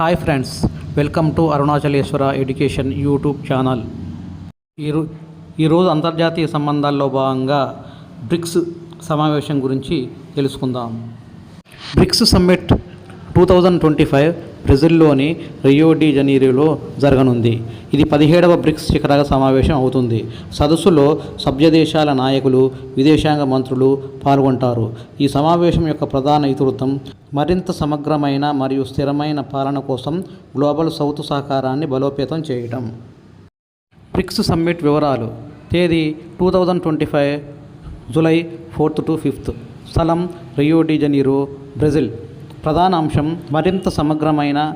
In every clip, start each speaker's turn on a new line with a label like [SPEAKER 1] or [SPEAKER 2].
[SPEAKER 1] Hi friends welcome to Arunachaleshwara education YouTube channel. ఈరో ఈరోజు అంతర్జాతీయ సంబంధాల్లో భాగంగా బ్రిక్స్ సమావేశం గురించి తెలుసుకుందాం. BRICS summit two thousand twenty five బ్రెజిల్లోని Rio de జనీరోలో జరగనుంది. ఇది పదిహేడవ బ్రిక్స్ శిఖరాల సమావేశం అవుతుంది. సదస్సులో సభ్యదేశాల నాయకులు విదేశాంగ మంత్రులు పాల్గొంటారు. ఈ సమావేశం యొక్క ప్రధాన ఇతివృత్తం మరింత సమగ్రమైన మరియు స్థిరమైన పాలన కోసం గ్లోబల్ సౌత్ సహకారాన్ని బలోపేతం చేయటం. బ్రిక్స్ సమ్మిట్ వివరాలు. తేదీ two thousand twenty five July fourth to fifth. స్థలం రియో డి జనీరో బ్రెజిల్. ప్రధాన అంశం మరింత సమగ్రమైన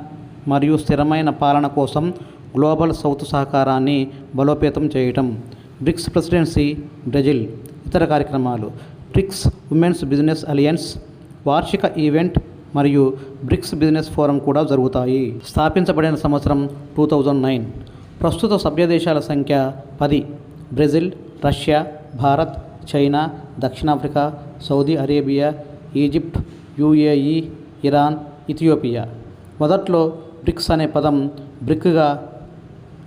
[SPEAKER 1] మరియు స్థిరమైన పాలన కోసం గ్లోబల్ సౌత్ సహకారాన్ని బలోపేతం చేయటం. బ్రిక్స్ ప్రెసిడెన్సీ బ్రెజిల్ ఇతర కార్యక్రమాలు. బ్రిక్స్ ఉమెన్స్ బిజినెస్ అలియన్స్ వార్షిక ఈవెంట్ మరియు బ్రిక్స్ బిజినెస్ ఫోరం కూడా జరుగుతాయి. స్థాపించబడిన సంవత్సరం టూ థౌజండ్ నైన్. ప్రస్తుత సభ్య దేశాల సంఖ్య పది. బ్రెజిల్ రష్యా భారత్ చైనా దక్షిణాఫ్రికా Saudi Arabia Egypt UAE Iran Ethiopia. మొదట్లో బ్రిక్స్ అనే పదం బ్రిక్గా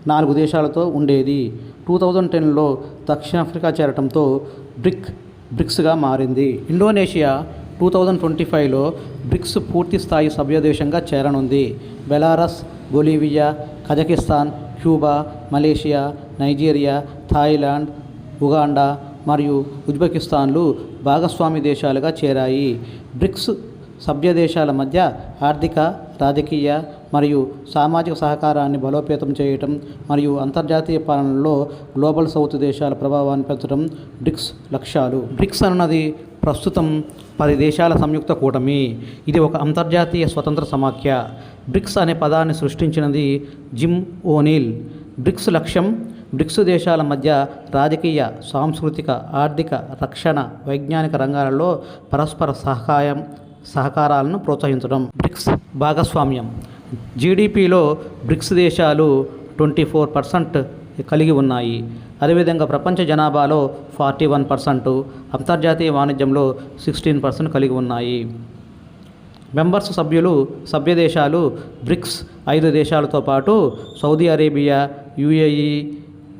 [SPEAKER 1] నాలుగు దేశాలతో ఉండేది. టూ థౌజండ్ టెన్లో దక్షిణాఫ్రికా చేరటంతో బ్రిక్ బ్రిక్స్గా మారింది. ఇండోనేషియా టూ థౌజండ్ ట్వంటీ ఫైవ్లో బ్రిక్స్ పూర్తి స్థాయి సభ్యదేశంగా చేరనుంది. Belarus Bolivia Kazakhstan Cuba Malaysia Nigeria Thailand Uganda మరియు ఉజ్బెకిస్తాన్లు భాగస్వామి దేశాలుగా చేరాయి. బ్రిక్స్ సభ్య దేశాల మధ్య ఆర్థిక రాజకీయ మరియు సామాజిక సహకారాన్ని బలోపేతం చేయటం మరియు అంతర్జాతీయ పాలనలో గ్లోబల్ సౌత్ దేశాల ప్రభావాన్ని పెంచడం బ్రిక్స్ లక్ష్యాలు. బ్రిక్స్ అన్నది ప్రస్తుతం పది దేశాల సంయుక్త కూటమి. ఇది ఒక అంతర్జాతీయ స్వతంత్ర సమాఖ్య. బ్రిక్స్ అనే పదాన్ని సృష్టించినది జిమ్ ఓనీల్. బ్రిక్స్ లక్ష్యం బ్రిక్స్ దేశాల మధ్య రాజకీయ సాంస్కృతిక ఆర్థిక రక్షణ వైజ్ఞానిక రంగాలలో పరస్పర సహాయం సహకారాలను ప్రోత్సహించడం. బ్రిక్స్ భాగస్వామ్యం. జీడిపిలో బ్రిక్స్ దేశాలు ట్వంటీ ఫోర్ పర్సెంట్ కలిగి ఉన్నాయి. అదేవిధంగా ప్రపంచ జనాభాలో ఫార్టీ వన్ పర్సెంట్ అంతర్జాతీయ వాణిజ్యంలో సిక్స్టీన్ పర్సెంట్ కలిగి ఉన్నాయి. మెంబర్స్ సభ్యులు సభ్య దేశాలు బ్రిక్స్ ఐదు దేశాలతో పాటు Saudi Arabia UAE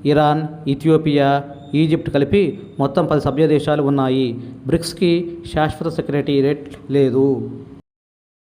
[SPEAKER 1] Iran Ethiopia Egypt కలిపి మొత్తం పది సభ్య దేశాలు ఉన్నాయి. బ్రిక్స్కి శాశ్వత సెక్రటేరియట్ లేదు.